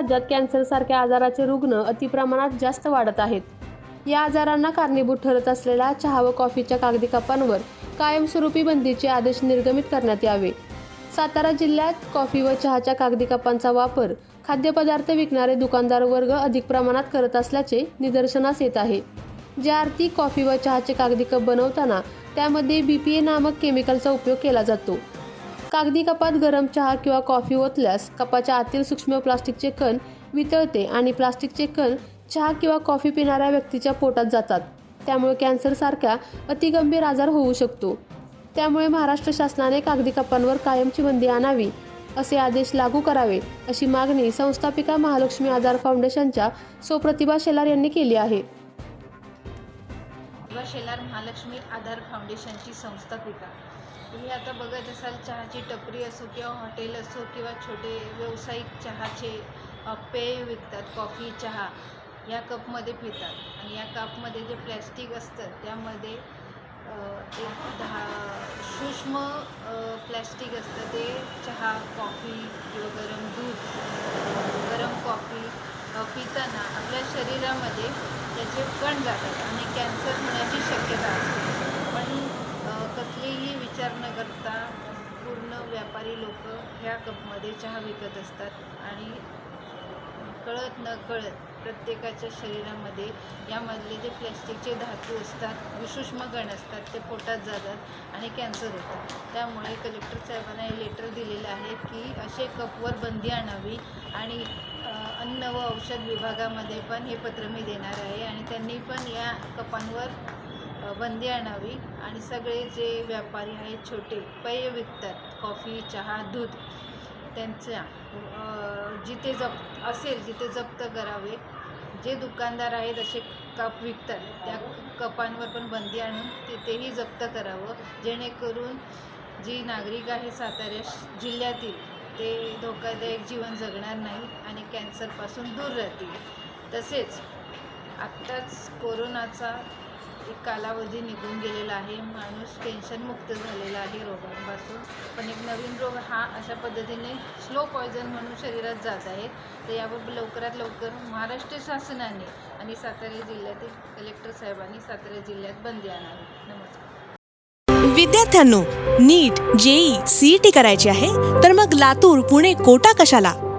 राज्यात कॅन्सरसारख्या आजाराचे रुग्ण अतिप्रमाणात जास्त वाढत आहेत. या आजारांना कारणीभूत ठरत असलेल्या चहा व कॉफीच्या कागदी कपांवर कायमस्वरूपी बंदीचे आदेश निर्गमित करण्यात यावे. सातारा जिल्ह्यात कॉफी व चहाच्या कागदी कपांचा वापर खाद्यपदार्थ विकणारे दुकानदार वर्ग अधिक प्रमाणात करत असल्याचे निदर्शनास येत आहे. ज्या आरती कॉफी व चहाचे कागदी कप बनवताना त्यामध्ये बी पी ए नामक केमिकलचा उपयोग केला जातो. कागदी कपात गरम चहा किंवा कॉफी ओतल्यास कपाच्या आतील सूक्ष्म प्लास्टिकचे कण वितळते आणि प्लास्टिकचे कण चहा किंवा कॉफी पिणाऱ्या व्यक्तीच्या पोटात जातात. त्यामुळे कॅन्सरसारख्या अतिगंभीर आजार होऊ शकतो. त्यामुळे महाराष्ट्र शासनाने कागदी कपांवर कायमची बंदी आणावी असे आदेश लागू करावे अशी मागणी संस्थापिका महालक्ष्मी आधार फाउंडेशनच्या सोप्रतिभा शेलार यांनी केली आहे. शेलार महालक्ष्मी आधार फाउंडेशनची संस्थापिका. तुम्ही आता बघत असाल चहाची टपरी असो किंवा हॉटेल असो किंवा छोटे व्यावसायिक चहाचे पेय विकतात कॉफी चहा या कपमध्ये पितात. आणि या कपमध्ये जे प्लॅस्टिक असतं त्यामध्ये एक दहा सूक्ष्म प्लॅस्टिक असतं. ते चहा कॉफी किंवा गरम दूध गरम कॉफी पिताना आपल्या शरीरामध्ये त्याचे कण जातात आणि कॅन्सर होण्याची शक्यता असते पण अ, कसलेही विचार न करता पूर्ण व्यापारी लोक ह्या कपमध्ये चहा विकत असतात आणि कळत न कळत प्रत्येकाच्या शरीरामध्ये यामधले जे प्लॅस्टिकचे धातू असतात विसूक्ष्म गण असतात ते पोटात जातात आणि कॅन्सर होतात. त्यामुळे कलेक्टर साहेबांना हे लेटर दिलेलं आहे की असे कपवर बंदी आणावी आणि अन्न व औषध विभागामध्ये पण हे पत्र मी देणार आहे आणि त्यांनी पण या कपांवर बंदी आणावी आणि सगळे जे व्यापारी आहेत छोटे पेय विकतात. कॉफी चहा दूध त्यांच्या जिथे जप असेल तिथे जप्त करावे. जे दुकानदार आहेत असे कप विकतात त्या कपांवर पण बंदी आणून तिथेही जप्त करावं. जेणेकरून जी नागरिक आहे सातारा श- जिल्ह्यातील ते धोकादायक जीवन जगणार नाही आणि कॅन्सरपासून दूर राहतील. तसेच आत्ताच कोरोनाचा एक कालावधी निघून गेलेला आहे. माणूस टेन्शनमुक्त झालेला आहे रोगांपासून. पण एक नवीन रोग हा अशा पद्धतीने स्लो पॉयझन म्हणून शरीरात जात आहे. तर यावर लवकरात लवकर महाराष्ट्र शासनाने आणि सातारा जिल्ह्यातील कलेक्टर साहेबांनी सातारा जिल्ह्यात बंदी आणावी. नमस्कार. विद्यार्थ्यांनो नीट जेई सीईटी करायची आहे? तर मग लातूर पुणे कोटा कशाला?